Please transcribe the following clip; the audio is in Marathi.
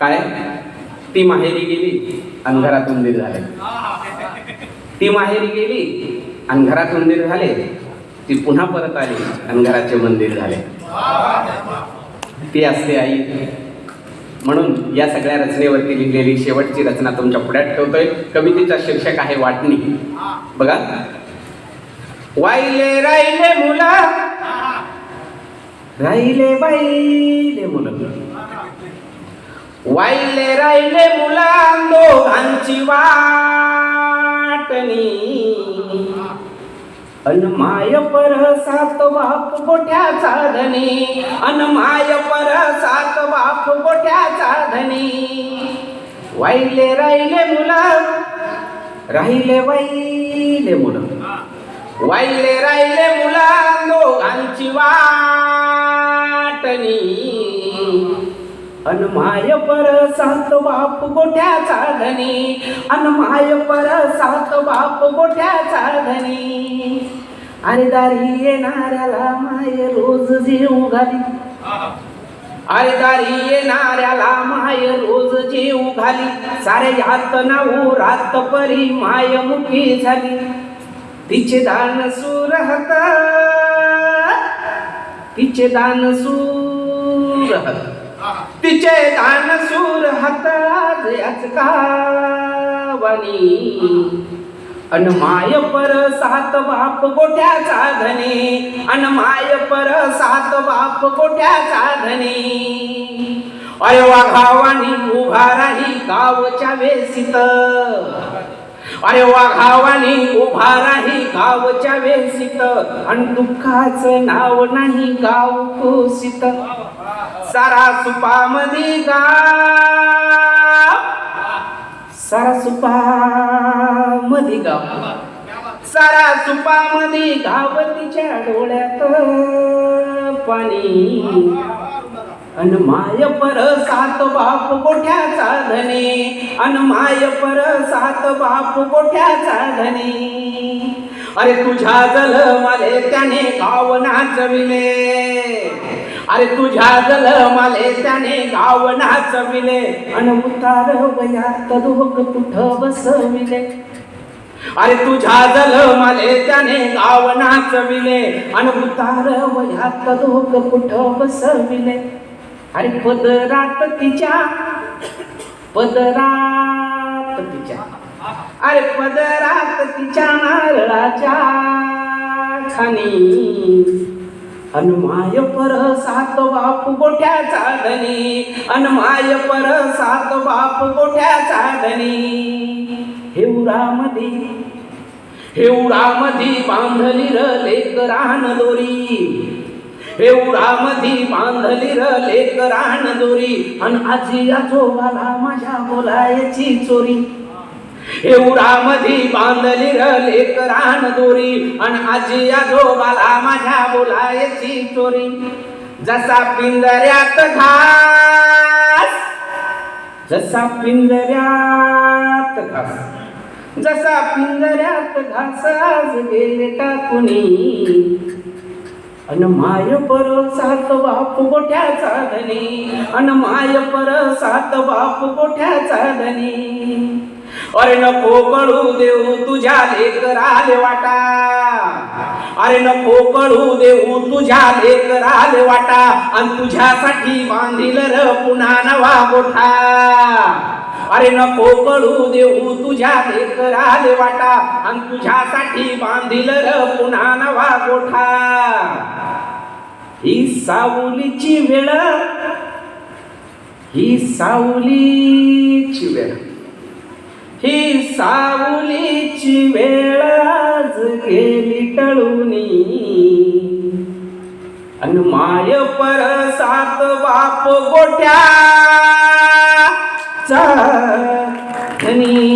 काय? ती माहेरी गेली आणि घरात उंदीर झाले. ती माहेरी गेली आणि घरात उंदीर झाले. ती पुन्हा परत आली आणि घराचे मंदिर झाले. ती असते आई. म्हणून या सगळ्या रचनेवरती लिहिलेली शेवटची रचना तुमच्या पुढ्यात ठेवतोय. कवितेचा शीर्षक आहे वाटणी. बघा. वाईले राहिले मुला. राहिले बाईले मुलं. वाईले राहिले मुला दोघांची वाटणी. अनमाय पर सात बाप गोठ्या धनी अनमाय पर सात बाप गोठ्या धनी वाईले राहिले मुला राहिले वाईले मुलं. वाईले राहिले अनमाय पर सात बाप गोठ्याचा धनी अनमाय पर सात बाप गोठ्याचा धनी अरे दारी येणाऱ्याला माय रोज जीव घाली. अरे दारी येणाऱ्याला माय रोज जीव घाली. सारे यात नाऊ रात परी माय मुखी झाली. तिचे दान सुरहत तिचे दान सुरहत तिचे दान सूर हातात कावानी अन माय पर सात बाप गोठ्याचा धनी. अन माय पर सात बाप गोठ्याचा धनी. अरे वाघावानी उभा राही गावच्या वेसित अरे वाघावानी उभा राही गावच्या वेसित आणि दुःखाचं नाव नाही गाव कुसित सारा सुपामधी गाव. सारा सुपामधी गाव. सारा सुपामधी गाव तिच्या डोळ्यात पाणी. अन माय पर सात बाप गोठ्याचा धनी अन माय पर सात बाप गोठ्याचा धनी अरे तुझ्या जल माले त्याने गाव नाचविले. अरे तुझ्या जल माले त्याने गाव नाचविले. अन उतार वयात लोक कुठं बसविले. अरे तुझ्या जल माले त्याने गाव नाचविले. अन उतार वयात लोक कुठं बसविले. अरे पदरात तिच्या पदरात तिच्या. अरे पदरात तिच्या नारळाच्या खानी अनमाय पर सात बाप गोठ्याचा धनी अनमाय पर सात बाप गोठ्याचा धनी हेवरामध्ये हेवरामध्ये बांधली र लेकरान दोरी. हेवरामध्ये बांधली र लेक दोरी. अन आजी आजोबाला माझ्या बोलायची चोरी. हेवरामध्ये बांधली र लेक दोरी. अन आजी आजोबाला माझ्या बोलायची चोरी. जसा पिंजऱ्यात घास जसा पिंजऱ्यात घास जसा पिंजऱ्यात घास गेले का कुणी? अन माय पर सात बाप गोठ्या धनी अन माय पर सात बाप गोठ्या धनी अरे नको कळू देऊ तुझ्या लेकराले वाटा. अरे नको कळू देऊ तुझ्या लेकराले वाटा. आणि तुझ्यासाठी बांधील र पुन्हा नवा गोठा. अरे नको कळू देऊ तुझ्या लेकराले वाटा. आणि तुझ्यासाठी बांधील र पुन्हा नवा गोठा. ही सावलीची वेळ. ही सावलीची वेळ. ही सावलीची वेळ आज गेली टळूनी. अन माय पर सात बाप गोट्या. धनी.